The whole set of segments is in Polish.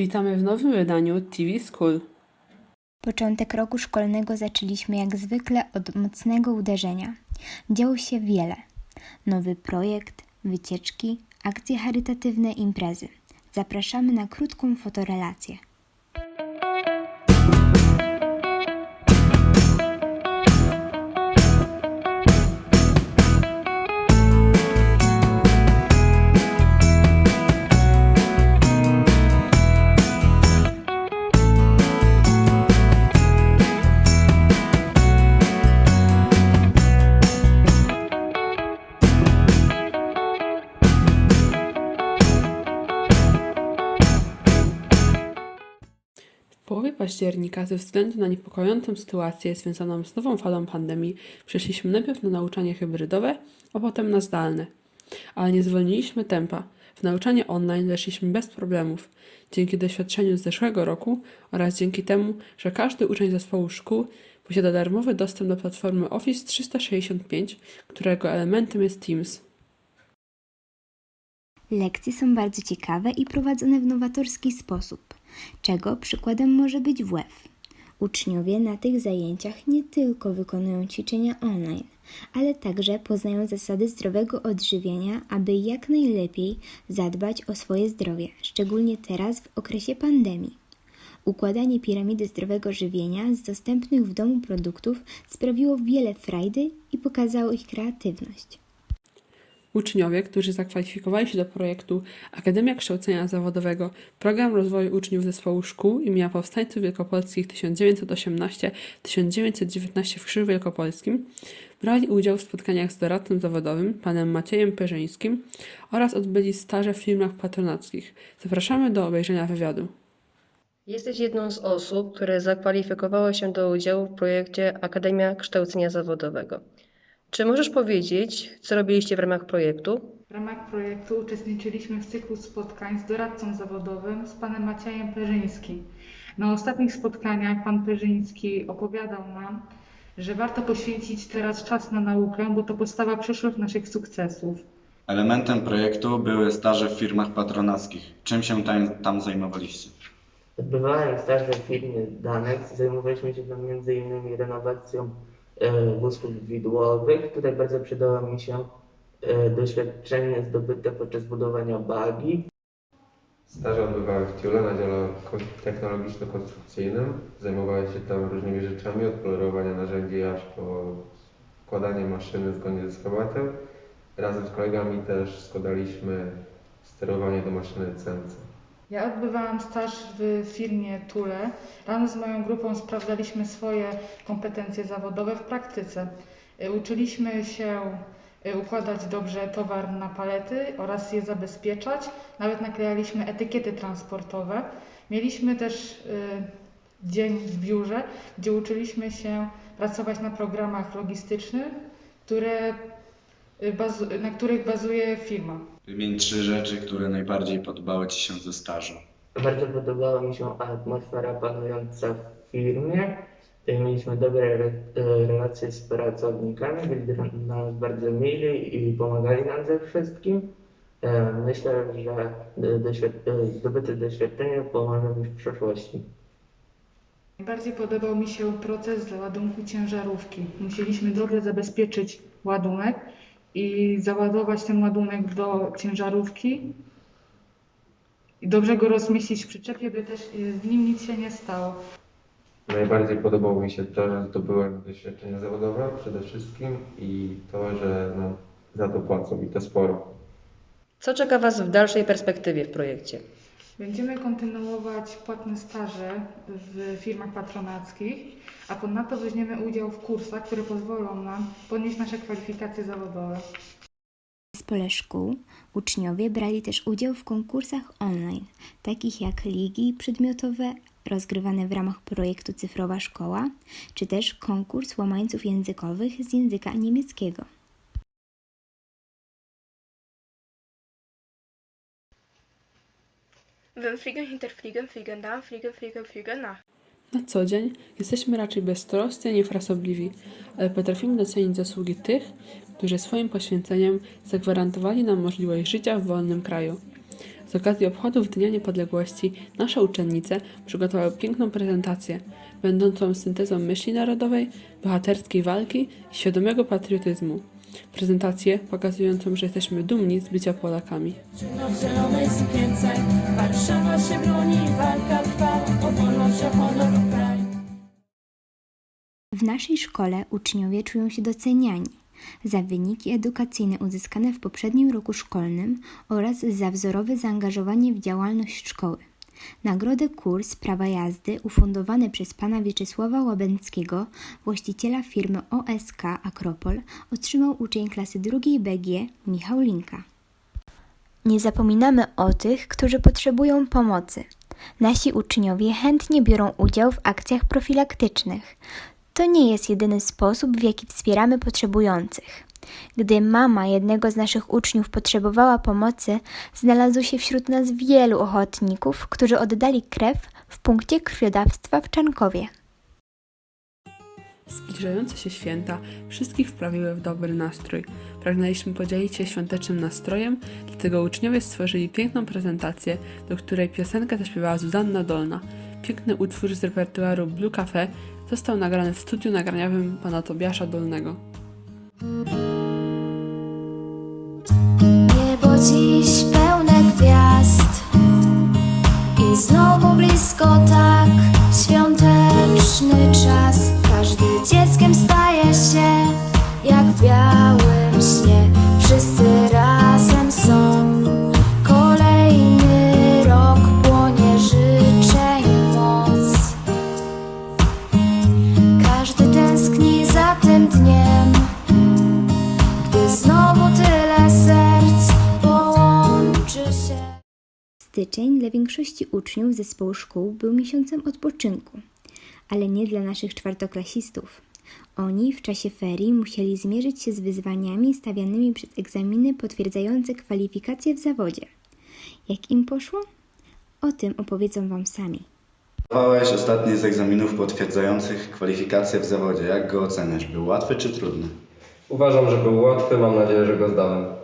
Witamy w nowym wydaniu TV School. Początek roku szkolnego zaczęliśmy jak zwykle od mocnego uderzenia. Działo się wiele. Nowy projekt, wycieczki, akcje charytatywne, imprezy. Zapraszamy na krótką fotorelację. Połowie października, ze względu na niepokojącą sytuację związaną z nową falą pandemii, przeszliśmy najpierw na nauczanie hybrydowe, a potem na zdalne. Ale nie zwolniliśmy tempa. W nauczanie online weszliśmy bez problemów, dzięki doświadczeniu z zeszłego roku oraz dzięki temu, że każdy uczeń zespołu szkół posiada darmowy dostęp do platformy Office 365, którego elementem jest Teams. Lekcje są bardzo ciekawe i prowadzone w nowatorski sposób, czego przykładem może być WF. Uczniowie na tych zajęciach nie tylko wykonują ćwiczenia online, ale także poznają zasady zdrowego odżywiania, aby jak najlepiej zadbać o swoje zdrowie, szczególnie teraz w okresie pandemii. Układanie piramidy zdrowego żywienia z dostępnych w domu produktów sprawiło wiele frajdy i pokazało ich kreatywność. Uczniowie, którzy zakwalifikowali się do projektu Akademia Kształcenia Zawodowego Program Rozwoju Uczniów Zespołu Szkół imienia Powstańców Wielkopolskich 1918-1919 w Krzyżu Wielkopolskim, brali udział w spotkaniach z doradcą zawodowym panem Maciejem Perzyńskim oraz odbyli staże w firmach patronackich. Zapraszamy do obejrzenia wywiadu. Jesteś jedną z osób, które zakwalifikowały się do udziału w projekcie Akademia Kształcenia Zawodowego. Czy możesz powiedzieć, co robiliście w ramach projektu? W ramach projektu uczestniczyliśmy w cyklu spotkań z doradcą zawodowym, z panem Maciejem Perzyńskim. Na ostatnich spotkaniach pan Perzyński opowiadał nam, że warto poświęcić teraz czas na naukę, bo to podstawa przyszłych naszych sukcesów. Elementem projektu były staże w firmach patronackich. Czym się tam, tam zajmowaliście? Odbywałem staże w firmie Danex. Zajmowaliśmy się tam m.in. renowacją e, wózków widłowych. Tutaj bardzo przydało mi się e, doświadczenie zdobyte podczas budowania bagi. Staże odbywały w Tiule na dziale ko- technologiczno-konstrukcyjnym. Zajmowałem się tam różnymi rzeczami, od polerowania narzędzi aż po wkładanie maszyny zgodnie ze schematem. Razem z kolegami też składaliśmy sterowanie do maszyny CNC. Ja odbywałam staż w firmie Tule. Razem z moją grupą sprawdzaliśmy swoje kompetencje zawodowe w praktyce. Y, Uczyliśmy się y, układać dobrze towar na palety oraz je zabezpieczać. Nawet naklejaliśmy etykiety transportowe. Mieliśmy też y, dzień w biurze, gdzie uczyliśmy się pracować na programach logistycznych, które, na których bazuje firma. Wymień trzy rzeczy, które najbardziej podobały Ci się ze stażu. Bardzo podobała mi się atmosfera panująca w firmie. Tutaj mieliśmy dobre re, e, relacje z pracownikami, byli dla nas bardzo mili i pomagali nam ze wszystkim. E, Myślę, że e, e, zdobyte doświadczenie pomoże mi w przyszłości. Najbardziej podobał mi się proces załadunku ciężarówki. Musieliśmy dobrze zabezpieczyć ładunek i załadować ten ładunek do ciężarówki i dobrze go rozmieścić w przyczepie, by też y, w nim nic się nie stało. Najbardziej podobało mi się to, że zdobyłem doświadczenie zawodowe przede wszystkim i to, że nam za to płacą i to sporo. Co czeka Was w dalszej perspektywie w projekcie? Będziemy kontynuować płatne staże w firmach patronackich, a ponadto weźmiemy udział w kursach, które pozwolą nam podnieść nasze kwalifikacje zawodowe. W zespole szkół uczniowie brali też udział w konkursach online, takich jak ligi przedmiotowe rozgrywane w ramach projektu Cyfrowa Szkoła, czy też konkurs łamańców językowych z języka niemieckiego. Wir fliegen hinter Fliegen, fliegen da, fliegen, fliegen, fliegen nach. Na co dzień jesteśmy raczej beztroscy, a niefrasobliwi, ale potrafimy docenić zasługi tych, którzy swoim poświęceniem zagwarantowali nam możliwość życia w wolnym kraju. Z okazji obchodów Dnia Niepodległości nasze uczennice przygotowały piękną prezentację, będącą syntezą myśli narodowej, bohaterskiej walki i świadomego patriotyzmu. Prezentację pokazującą, że jesteśmy dumni z bycia Polakami. W zielonej sukience Warszawa się broni, walka trwa o wolność, o honor, o kraj. W naszej szkole uczniowie czują się doceniani za wyniki edukacyjne uzyskane w poprzednim roku szkolnym oraz za wzorowe zaangażowanie w działalność szkoły. Nagrodę kurs prawa jazdy ufundowany przez pana Wieczysława Łabęckiego, właściciela firmy OSK Akropol, otrzymał uczeń klasy drugiej BG Michał Linka. Nie zapominamy o tych, którzy potrzebują pomocy. Nasi uczniowie chętnie biorą udział w akcjach profilaktycznych. To nie jest jedyny sposób, w jaki wspieramy potrzebujących. Gdy mama jednego z naszych uczniów potrzebowała pomocy, znalazło się wśród nas wielu ochotników, którzy oddali krew w punkcie krwiodawstwa w Czankowie. Zbliżające się święta wszystkich wprawiły w dobry nastrój. Pragnęliśmy podzielić się świątecznym nastrojem, dlatego uczniowie stworzyli piękną prezentację, do której piosenkę zaśpiewała Zuzanna Dolna. Piękny utwór z repertuaru Blue Cafe został nagrany w studiu nagraniowym pana Tobiasza Dolnego. Dziś pełne gwiazd i znowu blisko tak świąteczny czas. Styczeń dla większości uczniów zespołu szkół był miesiącem odpoczynku, ale nie dla naszych czwartoklasistów. Oni w czasie ferii musieli zmierzyć się z wyzwaniami stawianymi przez egzaminy potwierdzające kwalifikacje w zawodzie. Jak im poszło? O tym opowiedzą Wam sami. Zdawałeś ostatni z egzaminów potwierdzających kwalifikacje w zawodzie. Jak go oceniasz? Był łatwy czy trudny? Uważam, że był łatwy, mam nadzieję, że go zdałem.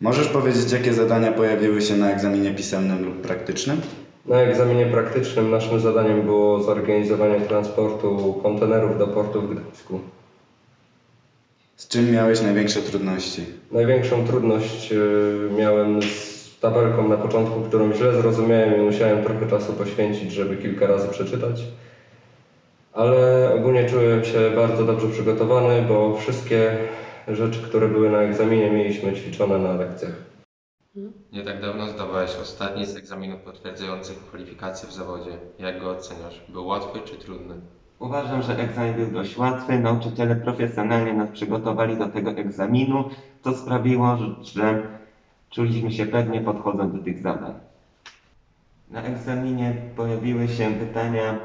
Możesz powiedzieć, jakie zadania pojawiły się na egzaminie pisemnym lub praktycznym? Na egzaminie praktycznym naszym zadaniem było zorganizowanie transportu kontenerów do portu w Gdańsku. Z czym miałeś największe trudności? Największą trudność y, miałem z tabelką na początku, którą źle zrozumiałem i musiałem trochę czasu poświęcić, żeby kilka razy przeczytać. Ale ogólnie czułem się bardzo dobrze przygotowany, bo wszystkie rzeczy, które były na egzaminie, mieliśmy ćwiczone na lekcjach. Nie tak dawno zdawałeś ostatni z egzaminów potwierdzających kwalifikacje w zawodzie. Jak go oceniasz? Był łatwy czy trudny? Uważam, że egzamin był dość łatwy. Nauczyciele profesjonalnie nas przygotowali do tego egzaminu, co sprawiło, że- czuliśmy się pewnie podchodząc do tych zadań. Na egzaminie pojawiły się pytania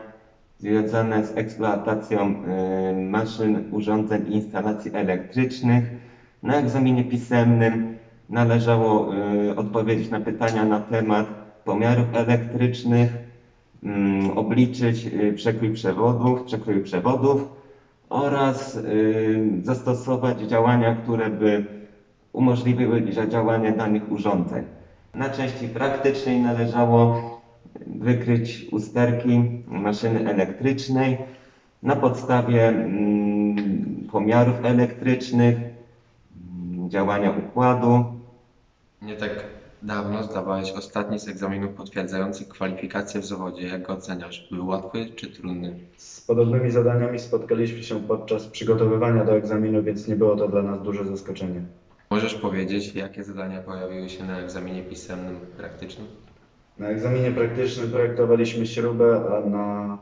związane z eksploatacją y, maszyn, urządzeń i instalacji elektrycznych. Na egzaminie pisemnym należało y, odpowiedzieć na pytania na temat pomiarów elektrycznych, mm, obliczyć y, przekrój przewodów, przekrój przewodów oraz zastosować działania, które by umożliwiły działanie danych urządzeń. Na części praktycznej należało wykryć usterki maszyny elektrycznej na podstawie mm, pomiarów elektrycznych, mm, działania układu, Nie tak dawno zdawałeś ostatni z egzaminów potwierdzających kwalifikacje w zawodzie. Jak go oceniasz? Był łatwy czy trudny? Z podobnymi zadaniami spotkaliśmy się podczas przygotowywania do egzaminu, więc nie było to dla nas duże zaskoczenie. Możesz powiedzieć, jakie zadania pojawiły się na egzaminie pisemnym praktycznym? Na egzaminie praktycznym projektowaliśmy śrubę, a na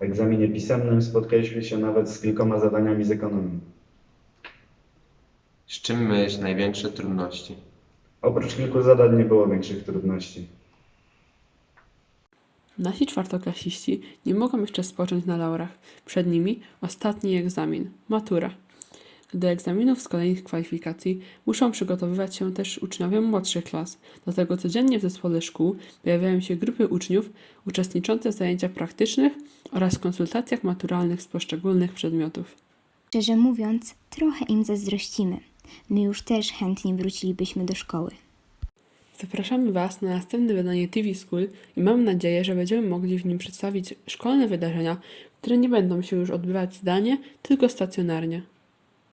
egzaminie pisemnym spotkaliśmy się nawet z kilkoma zadaniami z ekonomii. Z czym miałeś największe trudności? Oprócz kilku zadań nie było większych trudności. Nasi czwartoklasiści nie mogą jeszcze spocząć na laurach. Przed nimi ostatni egzamin matura. Do egzaminów z kolejnych kwalifikacji muszą przygotowywać się też uczniowie młodszych klas. Dlatego codziennie w zespole szkół pojawiają się grupy uczniów uczestniczące w zajęciach praktycznych oraz konsultacjach maturalnych z poszczególnych przedmiotów. Szczerze mówiąc, trochę im zazdrościmy. My już też chętnie wrócilibyśmy do szkoły. Zapraszamy Was na następne wydanie TV School i mam nadzieję, że będziemy mogli w nim przedstawić szkolne wydarzenia, które nie będą się już odbywać zdalnie, tylko stacjonarnie.